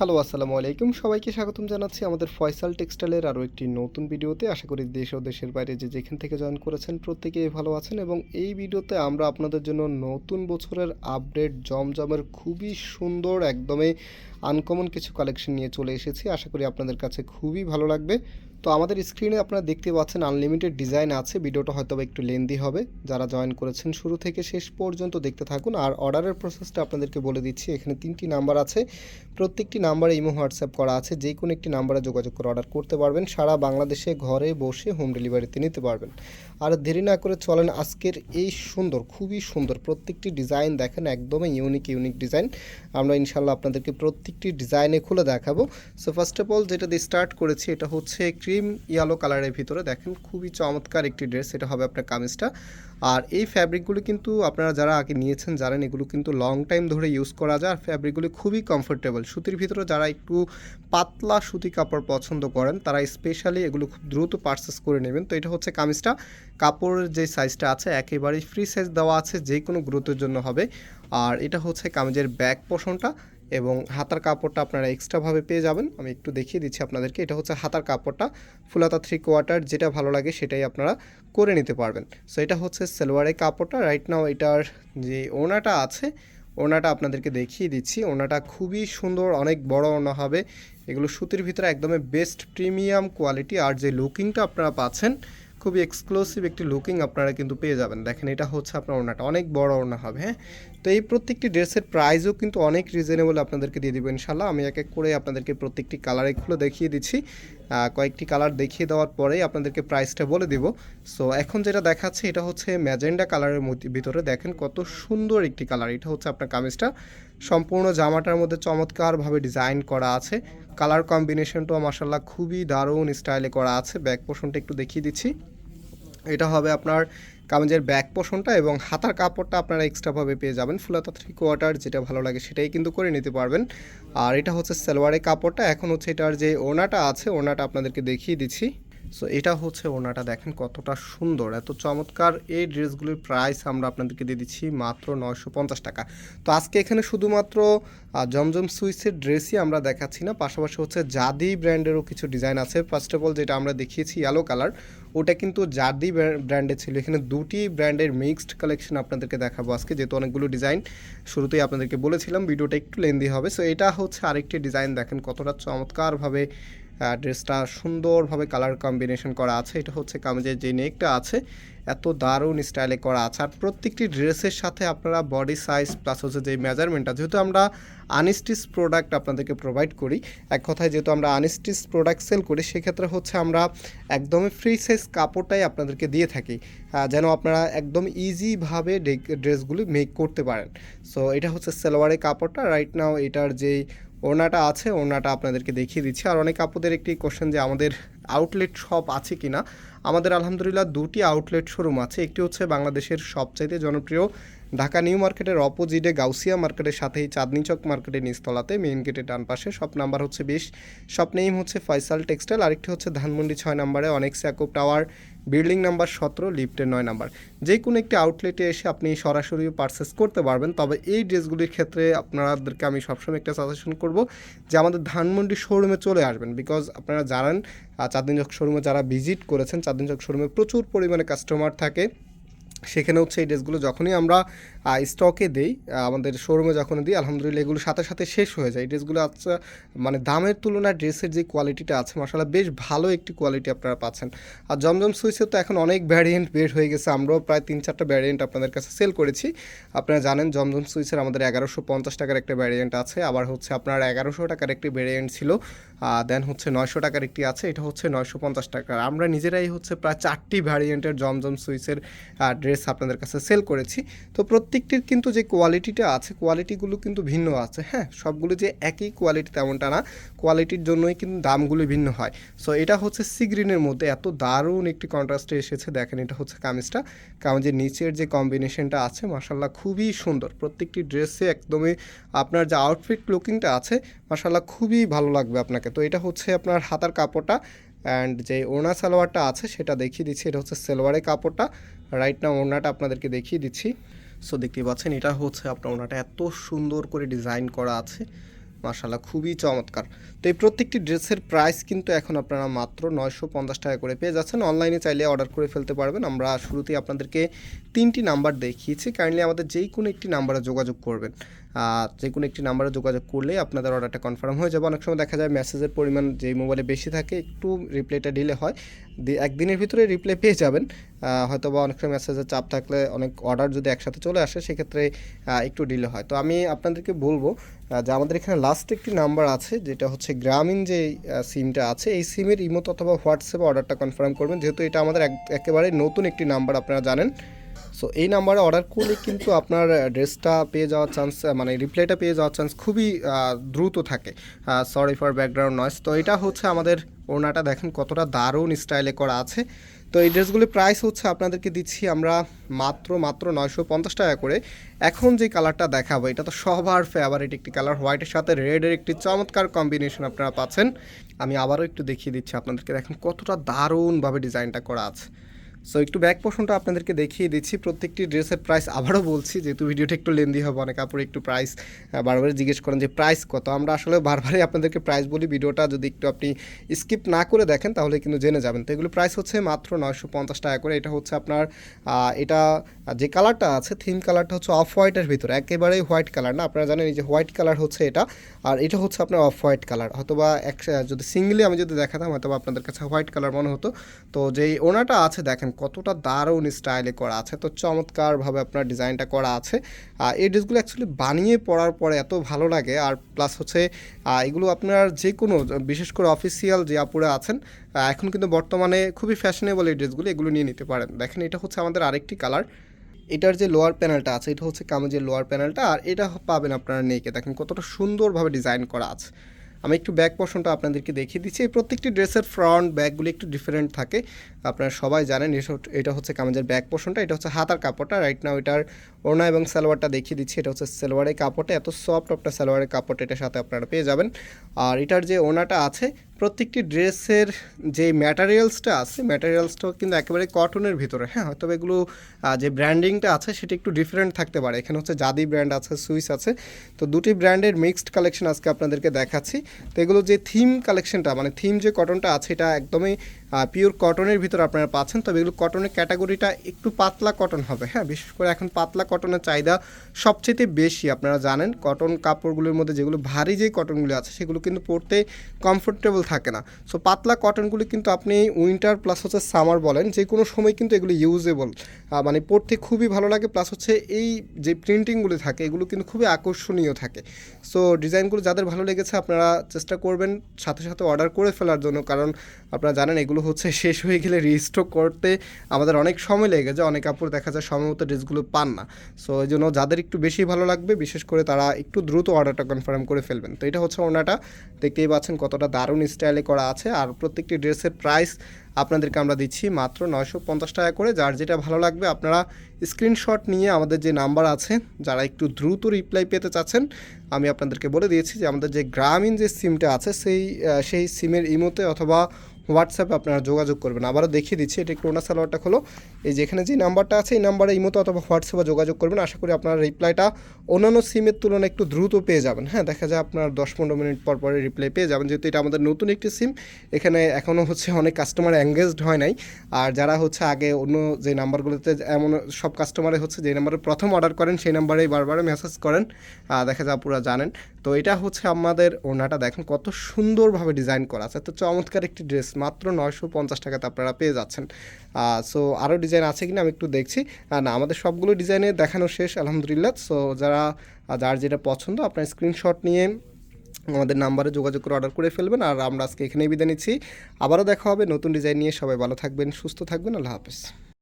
Hello, আসসালামু আলাইকুম। সবাইকে স্বাগতম জানাচ্ছি আমাদের ফয়সাল টেক্সটাইলের আরও একটি নতুন ভিডিওতে। আশা করি দেশ ও দেশের বাইরে যে যেখান থেকে জয়েন করেছেন প্রত্যেকেই ভালো আছেন এবং এই ভিডিওতে আমরা আপনাদের জন্য নতুন বছরের আপডেট, জমজমের খুবই সুন্দর, একদমই আনকমন কিছু কালেকশন নিয়ে চলে এসেছি। আশা করি আপনাদের কাছে খুবই ভালো লাগবে। তো আমাদের স্ক্রিনে আপনারা দেখতে পাচ্ছেন আনলিমিটেড ডিজাইন আছে। ভিডিওটা হয়তো একটু লেন্দি হবে। যারা জয়েন করেছেন শুরু থেকে শেষ পর্যন্ত দেখতে থাকুন। আর অর্ডারের প্রসেসটা আপনাদেরকে বলে দিচ্ছি, এখানে তিনটি নাম্বার আছে। প্রত্যেকটি নাম্বারে ইমো হোয়াটসঅ্যাপ করা আছে। যে কোনো একটি নাম্বারে যোগাযোগ করে অর্ডার করতে পারবেন। সারা বাংলাদেশে ঘরে বসে হোম ডেলিভারিতে নিতে পারবেন। আর দেরি না করে চলেন আজকের এই সুন্দর, খুবই সুন্দর প্রত্যেকটি ডিজাইন দেখেন। একদমই ইউনিক ইউনিক ডিজাইন আমরা ইনশাল্লাহ আপনাদেরকে প্রত্যেকটি ডিজাইনে খুলে দেখাবো। সো ফার্স্ট অফ অল যেটা দিয়ে স্টার্ট করেছি, এটা হচ্ছে ক্রিম ইয়েলো কালারের ভিতরে। দেখেন, খুবই চমৎকার একটি ড্রেস এটা হবে আপনার কামিজটা। আর এই ফ্যাব্রিকগুলো কিন্তু আপনারা যারা আগে নিয়েছেন, জানেন, এগুলো কিন্তু লং টাইম ধরে ইউজ করা যায়। আর ফ্যাব্রিকগুলি খুবই কমফোর্টেবল সুতির ভিতরে যারা একটু পাতলা সুতি কাপড় পছন্দ করেন, তারা স্পেশালি এগুলো খুব দ্রুত পারচেস করে নেবেন। তো এটা হচ্ছে কামিজটা। কাপড়ের যে সাইজটা আছে, একেবারেই ফ্রি সাইজ দেওয়া আছে যে কোনো গ্রোথের জন্য হবে। আর এটা হচ্ছে কামিজের ব্যাক পোষণটা এবং হাতার কাপড়টা আপনারা এক্সট্রাভাবে পেয়ে যাবেন। আমি একটু দেখিয়ে দিচ্ছি আপনাদেরকে, এটা হচ্ছে হাতার কাপড়টা। ফুলাতা থ্রি কোয়ার্টার যেটা ভালো লাগে সেটাই আপনারা করে নিতে পারবেন। সো এটা হচ্ছে সেলোয়ারের কাপড়টা। রাইট নাও এটার যে ওনাটা আছে, ওনাটা আপনাদেরকে দেখিয়ে দিচ্ছি। ওনাটা খুবই সুন্দর, অনেক বড় ওনা হবে। এগুলো সুতির ভিতরে একদমই বেস্ট প্রিমিয়াম কোয়ালিটি আর যে লুকিংটা আপনারা পাচ্ছেন, খুবই এক্সক্লুসিভ একটি লুকিং আপনারা কিন্তু পেয়ে যাবেন। দেখেন, এটা হচ্ছে আপনার ওনাটা। অনেক বড় ওনা হবে হ্যাঁ? তো এই প্রত্যেকটি ড্রেসের প্রাইসও কিন্তু অনেক রিজনেবল আপনাদেরকে দিয়ে দেবো ইনশাল্লাহ আমি এক এক করে আপনাদেরকে প্রত্যেকটি কালারে খুলে দেখিয়ে দিচ্ছি। কয়েকটি কালার দেখিয়ে দেওয়ার পরেই আপনাদেরকে প্রাইসটা বলে দিব। সো এখন যেটা দেখাচ্ছে এটা হচ্ছে ম্যাজেন্ডা কালারের ভিতরে দেখেন কত সুন্দর একটি কালার এটা হচ্ছে আপনার কামিজটা। সম্পূর্ণ জামাটার মধ্যে চমৎকারভাবে ডিজাইন করা আছে। কালার কম্বিনেশনটাও মাসাল্লাহ খুবই দারুণ স্টাইলে করা আছে। ব্যাক পোর্শনটা একটু দেখিয়ে দিচ্ছি। এটা হবে আপনার কামিজের ব্যাক পোষণটা এবং হাতার কাপড়টা আপনারা এক্সট্রাভাবে পেয়ে যাবেন। ফুলাতা থ্রি কোয়ার্টার যেটা ভালো লাগে সেটাই কিন্তু করে নিতে পারবেন। আর এটা হচ্ছে সালোয়ারের কাপড়টা। এখন হচ্ছে এটার যে ওনাটা আছে ওনাটা আপনাদেরকে দেখিয়ে দিচ্ছি। সো এটা হচ্ছে ওনাটা দেখেন কতটা সুন্দর। এত চমৎকার এই ড্রেসগুলির প্রাইস আমরা আপনাদেরকে দিয়ে দিচ্ছি মাত্র নয়শো পঞ্চাশ টাকা। তো আজকে এখানে শুধুমাত্র জমজম সুইসের ড্রেসই আমরা দেখাচ্ছি না। পাশাপাশি হচ্ছে জাদি ব্র্যান্ডেরও কিছু ডিজাইন আছে। ফার্স্ট অফ অল যেটা আমরা দেখিয়েছি ইয়েলো কালার ওটা কিন্তু জাদি ব্র্যান্ডের ছিল। এখানে দুটি ব্র্যান্ডের মিক্সড কালেকশন আপনাদেরকে দেখাবো আজকে, যেহেতু অনেকগুলো ডিজাইন শুরুতেই আপনাদেরকে বলেছিলাম, ভিডিওটা একটু লেন্দি হবে। সো এটা হচ্ছে আরেকটি ডিজাইন দেখেন কতটা চমৎকারভাবে ড্রেসটা সুন্দরভাবে কালার কম্বিনেশন করা আছে। এটা হচ্ছে কামিজের যে নেকটা আছে, এত দারুণ স্টাইলে করা আছে। আর প্রত্যেকটি ড্রেসের সাথে আপনারা বডি সাইজ প্লাস হচ্ছে যে মেজারমেন্টটা যেহেতু আমরা আনস্টিচ প্রোডাক্ট আপনাদেরকে প্রোভাইড করি, এক কথায় যেহেতু আমরা আনস্টিচ প্রোডাক্ট সেল করি, সেক্ষেত্রে হচ্ছে আমরা একদমই ফ্রি সাইজ কাপড়টাই আপনাদেরকে দিয়ে থাকি। যেন আপনারা একদম ইজিভাবে ড্রেসগুলি মেক করতে পারেন। সো এটা হচ্ছে সালোয়ারের কাপড়টা। রাইট নাও এটার যেই ওড়নাটা আছে, ওড়নাটা আপনাদেরকে দেখিয়ে দিচ্ছি। আর অনেক আপুদের একটি কোশ্চেন যে আমাদের আউটলেট শপ আছে কি না আমাদের আলহামদুলিল্লাহ দুটি আউটলেট শোরুম আছে। একটি হচ্ছে বাংলাদেশের সবচাইতে জনপ্রিয় ঢাকা নিউ মার্কেটের অপোজিটে গাউসিয়া মার্কেটের সাথেই চাঁদনি চক মার্কেটের নিচতলাতে মেইন গেটের ডান পাশে। শপ নাম্বার হচ্ছে বিশ। শপ নেম হচ্ছে ফয়সাল টেক্সটাইল। আরেকটি হচ্ছে ধানমন্ডি ছয় নম্বরে অনেক স্যাকোপ টাওয়ার। বিল্ডিং নাম্বার সতেরো, লিফটের নয় নাম্বার। যে কোনো একটি আউটলেটে এসে আপনি সরাসরি পারচেস করতে পারবেন। তবে এই ড্রেসগুলির ক্ষেত্রে আপনাদেরকে আমি সবসময় একটা সাজেশন করব যে আমাদের ধানমন্ডি শোরুমে চলে আসবেন। বিকজ আপনারা জানেন চাঁদনি চক শোরুমে যারা ভিজিট করেছেন, চাঁদনি চক শোরুমে প্রচুর পরিমাণে কাস্টমার থাকে। সেখানে হচ্ছে এই ড্রেসগুলো যখনই আমরা স্টকে দিই আমাদের শোরুমে যখন দিই, আলহামদুলিল্লাহ এগুলো সাথে সাথে শেষ হয়ে যায়। এই ড্রেসগুলো আচ্ছা মানে দামের তুলনায় ড্রেসের যে কোয়ালিটিটা আছে মশালা বেশ ভালো একটি কোয়ালিটি আপনারা পাচ্ছেন। আর জমজম সুইচের তো এখন অনেক ভ্যারিয়েন্ট বের হয়ে গেছে, আমরাও প্রায় তিন চারটা ভ্যারিয়েন্ট আপনাদের কাছে সেল করেছি। আপনারা জানেন জমজম সুইচের আমাদের এগারোশো পঞ্চাশ টাকার একটা ভ্যারিয়েন্ট আছে, আবার হচ্ছে আপনার এগারোশো টাকার একটি ভ্যারিয়েন্ট ছিল দেন হচ্ছে নয়শো টাকার একটি আছে, এটা হচ্ছে নয়শো পঞ্চাশ টাকার। আমরা নিজেরাই হচ্ছে প্রায় চারটি ভ্যারিয়েন্টের জমজম সুইসের ড্রেস আপনাদের কাছে সেল করেছি। তো প্রত্যেকটির কিন্তু যে কোয়ালিটিটা আছে কোয়ালিটিগুলো কিন্তু ভিন্ন আছে হ্যাঁ? সবগুলো যে একই কোয়ালিটি তেমনটা না কোয়ালিটির জন্যই কিন্তু দামগুলো ভিন্ন হয়। সো এটা হচ্ছে সি গ্রিনের মধ্যে এত দারুণ একটি কন্ট্রাস্টে এসেছে, দেখেন এটা হচ্ছে কামিজটা। কামিজের নিচের যে কম্বিনেশনটা আছে মাসাল্লাহ খুবই সুন্দর। প্রত্যেকটি ড্রেসে একদমই আপনার যে আউটফিট লুকিংটা আছে মাসাল্লাহ খুবই ভালো লাগবে আপনাকে তো এটা হচ্ছে আপনার হাতার কাপড়টা অ্যান্ড যে ওনা সালোয়ারটা আছে সেটা দেখিয়ে দিচ্ছি। এটা হচ্ছে সালোয়ারের কাপড়টা। রাইট না ওনাটা আপনাদেরকে দেখিয়ে দিচ্ছি। সো দেখতে পাচ্ছেন, এটা হচ্ছে আপনার ওনাটা এত সুন্দর করে ডিজাইন করা আছে। মার্শাল্লাহ খুবই চমৎকার। তো এই প্রত্যেকটি ড্রেসের প্রাইস কিন্তু এখন আপনারা মাত্র নয়শো পঞ্চাশ টাকা করে পেয়ে যাচ্ছেন। অনলাইনে চাইলে অর্ডার করে ফেলতে পারবেন। আমরা শুরুতেই আপনাদেরকে তিনটি নাম্বার দেখিয়েছি। কাইন্ডলি আমাদের যেই কোনো একটি নাম্বারে যোগাযোগ করবেন। যে কোনো একটি নাম্বারে যোগাযোগ করলে আপনাদের অর্ডারটা কনফার্ম হয়ে যাবে। অনেক সময় দেখা যায় মেসেজের পরিমাণ যেই মোবাইলে বেশি থাকে, একটু রিপ্লাইটা ডিলে হয়। একদিনের ভিতরে রিপ্লাই পেয়ে যাবেন। হয়তো বা অনেক সময় মেসেজের চাপ থাকলে অনেক অর্ডার যদি একসাথে চলে আসে, সেক্ষেত্রে একটু ডিলে হয়। তো আমি আপনাদেরকে বলব যে আমাদের এখানে লাস্ট একটি নাম্বার আছে, যেটা হচ্ছে গ্রামীণ যে সিমটা আছে, এই সিমের ইমোত অথবা হোয়াটসঅ্যাপে অর্ডারটা কনফার্ম করবেন। যেহেতু এটা আমাদের এক- একেবারে নতুন একটি নাম্বার আপনারা জানেন। সো এই নাম্বারে অর্ডার করলে কিন্তু আপনার ড্রেসটা পেয়ে যাওয়ার চান্স মানে রিপ্লাইটা পেয়ে যাওয়ার চান্স খুবই দ্রুত থাকে। সরি ফর ব্যাকগ্রাউন্ড নয়েস তো এটা হচ্ছে আমাদের ওড়নাটা দেখেন কতটা দারুণ স্টাইলে করা আছে। তো এই ড্রেসগুলির প্রাইস হচ্ছে আপনাদেরকে দিচ্ছি আমরা মাত্র মাত্র নয়শো পঞ্চাশ টাকা করে। এখন যে কালারটা দেখাবো, এটা তো সবার ফেভারিট একটি কালার হোয়াইটের সাথে রেডের একটি চমৎকার কম্বিনেশন আপনারা পাচ্ছেন। আমি আবারও একটু দেখিয়ে দিচ্ছি আপনাদেরকে। দেখেন কতটা দারুণভাবে ডিজাইনটা করা আছে। সো একটু ব্যাক পোর্শনটা আপনাদেরকে দেখিয়ে দিচ্ছি। প্রত্যেকটি ড্রেসের প্রাইস আবারও বলছি, যেহেতু ভিডিওটা একটু লেন্দি হবে, অনেক কাপড় একটু প্রাইস বারবার জিজ্ঞেস করেন যে প্রাইস কত? আমরা আসলে বারবারই আপনাদেরকে প্রাইস বলি। ভিডিওটা যদি একটু আপনি স্কিপ না করে দেখেন, তাহলে কিন্তু জেনে যাবেন। তো এগুলো প্রাইস হচ্ছে মাত্র নয়শো পঞ্চাশ টাকা করে। এটা হচ্ছে আপনার এটা যে কালারটা আছে থিম কালারটা হচ্ছে অফ হোয়াইটের ভিতরে। একেবারেই হোয়াইট কালার না। আপনারা জানেন যে হোয়াইট কালার হচ্ছে এটা, আর এটা হচ্ছে আপনার অফ হোয়াইট কালার অথবা এক, যদি সিঙ্গলি আমি যদি দেখাতাম, হয়তোবা আপনাদের কাছে হোয়াইট কালার মনে হতো। তো যেই ওনাটা আছে, দেখেন কতটা দারুণ স্টাইলে করা আছে। তো চমৎকারভাবে আপনার ডিজাইনটা করা আছে। আর এই ড্রেসগুলো অ্যাকচুয়ালি বানিয়ে পরার পরে এত ভালো লাগে। আর প্লাস হচ্ছে এগুলো আপনার যে কোনো বিশেষ করে অফিসিয়াল যে আপুরা আছেন এখন কিন্তু বর্তমানে খুবই ফ্যাশনেবল এই ড্রেসগুলো এগুলো নিয়ে নিতে পারেন। দেখেন এটা হচ্ছে আমাদের আরেকটি কালার এটার যে লোয়ার প্যানেলটা আছে, এটা হচ্ছে কামেজের লোয়ার প্যানেলটা আর এটা পাবেন আপনারা নেকে দেখেন কতটা সুন্দরভাবে ডিজাইন করা আছে। আমি একটু ব্যাক পোর্শনটা আপনাদেরকে দেখিয়ে দিচ্ছি। এই প্রত্যেকটি ড্রেসের ফ্রন্ট ব্যাকগুলি একটু ডিফারেন্ট থাকে। আপনারা সবাই জানেন, এটা হচ্ছে কামাজের ব্যাক পোর্শনটা এটা হচ্ছে হাতার কাপড়টা। রাইট নাও এটার ওড়না এবং সালোয়ারটা দেখিয়ে দিচ্ছি, এটা হচ্ছে সালোয়ারের কাপড়টা। এত সফট একটা সালোয়ারের কাপড়টা এটার সাথে আপনারা পেয়ে যাবেন। আর এটার যে ওনাটা আছে প্রত্যেকটি ড্রেসের যে ম্যাটারিয়ালসটা আছে ম্যাটারিয়ালসটাও কিন্তু একেবারে কটনের ভিতরে হ্যাঁ? হয়তো এগুলো যে ব্র্যান্ডিংটা আছে, সেটা একটু ডিফারেন্ট থাকতে পারে। এখানে হচ্ছে জাদি ব্র্যান্ড আছে, সুইস আছে। তো দুটি ব্র্যান্ডের মিক্সড কালেকশন আজকে আপনাদেরকে দেখাচ্ছি। তো এগুলো যে থিম কালেকশনটা মানে থিম যে কটনটা আছে, এটা একদমই পিওর কটনের ভিতরে আপনারা পাচ্ছেন। তবে এগুলো কটনের ক্যাটাগরিটা একটু পাতলা কটন হবে। হ্যাঁ বিশেষ করে এখন পাতলা কটনের চাহিদা সবচেয়ে বেশি। আপনারা জানেন কটন কাপড়গুলোর মধ্যে যেগুলো ভারী যে কটনগুলো আছে, সেগুলো কিন্তু পরতে কমফোর্টেবল থাকে না। সো পাতলা কটনগুলি কিন্তু আপনি উইন্টার প্লাস হচ্ছে সামার বলেন, যে কোনো সময় কিন্তু এগুলো ইউজেবল মানে পরতে খুবই ভালো লাগে। প্লাস হচ্ছে এই যে প্রিন্টিংগুলো থাকে, এগুলো কিন্তু খুবই আকর্ষণীয় থাকে। সো ডিজাইনগুলো যাদের ভালো লেগেছে, আপনারা চেষ্টা করবেন সাথে সাথে অর্ডার করে ফেলার জন্য। কারণ আপনারা জানেন, এগুলো হচ্ছে শেষ হয়ে গেলে রিস্টক করতে আমাদের অনেক সময় লেগে যায়। অনেক কাপড় দেখা যায় সময় মতো ড্রেসগুলো পান না। সো এই জন্য যাদের একটু বেশি ভালো লাগবে, বিশেষ করে তারা একটু দ্রুত অর্ডারটা কনফার্ম করে ফেলবেন। তো এটা হচ্ছে ওনাটা দেখতেই পাচ্ছেন কতটা দারুণ স্টাইলে করা আছে। আর প্রত্যেকটি ড্রেসের প্রাইস আপনাদেরকে আমরা দিচ্ছি মাত্র নয়শো পঞ্চাশ টাকা করে। যার যেটা ভালো লাগবে, আপনারা স্ক্রিনশট নিয়ে আমাদের যে নাম্বার আছে, যারা একটু দ্রুত রিপ্লাই পেতে চাচ্ছেন, আমি আপনাদেরকে বলে দিয়েছি যে আমাদের যে গ্রামীণ যে সিমটা আছে, সেই সেই সিমের ইমোতে অথবা হোয়াটসঅ্যাপে আপনারা যোগাযোগ করবেন। আবারও দেখিয়ে দিচ্ছি, এটা ওনা সালোয়ারটা খোলো এই যেখানে যে নাম্বারটা আছে, এই নাম্বারে ইমোতে অথবা হোয়াটসঅ্যাপে যোগাযোগ করবেন। আশা করি আপনারা রিপ্লাইটা অন্যান্য সিমের তুলনায় একটু দ্রুত পেয়ে যাবেন। হ্যাঁ দেখা যায় আপনার দশ পনেরো মিনিট পর পরে রিপ্লাই পেয়ে যাবেন। যেহেতু এটা আমাদের নতুন একটি সিম এখানে এখনও হচ্ছে অনেক কাস্টমার এঙ্গেজড হয় নাই। আর যারা হচ্ছে আগে অন্য যে নাম্বারগুলোতে এমন সব কাস্টমারে হচ্ছে, যে নাম্বারে প্রথম অর্ডার করেন, সেই নাম্বারেই বারবার মেসেজ করেন। দেখা যায় পুরো জানেন। তো এটা হচ্ছে আমাদের ওনাটা দেখেন, কত সুন্দরভাবে ডিজাইন করা আছে। তো চমৎকার একটি ড্রেস মাত্র নয়শো পঞ্চাশ টাকাতে আপনারা পেয়ে যাচ্ছেন। সো আরও ডিজাইন আছে কিনা আমি একটু দেখছি। না, আমাদের সবগুলো ডিজাইনে দেখানো শেষ, আলহামদুলিল্লাহ। সো যারা যার যেটা পছন্দ, আপনার স্ক্রিনশট নিয়ে আমাদের নাম্বারে যোগাযোগ করে অর্ডার করে ফেলবেন। আর আমরা আজকে এখানেই বিদায় নিচ্ছি। আবারও দেখা হবে নতুন ডিজাইন নিয়ে। সবাই ভালো থাকবেন, সুস্থ থাকবেন। আল্লাহ হাফেজ।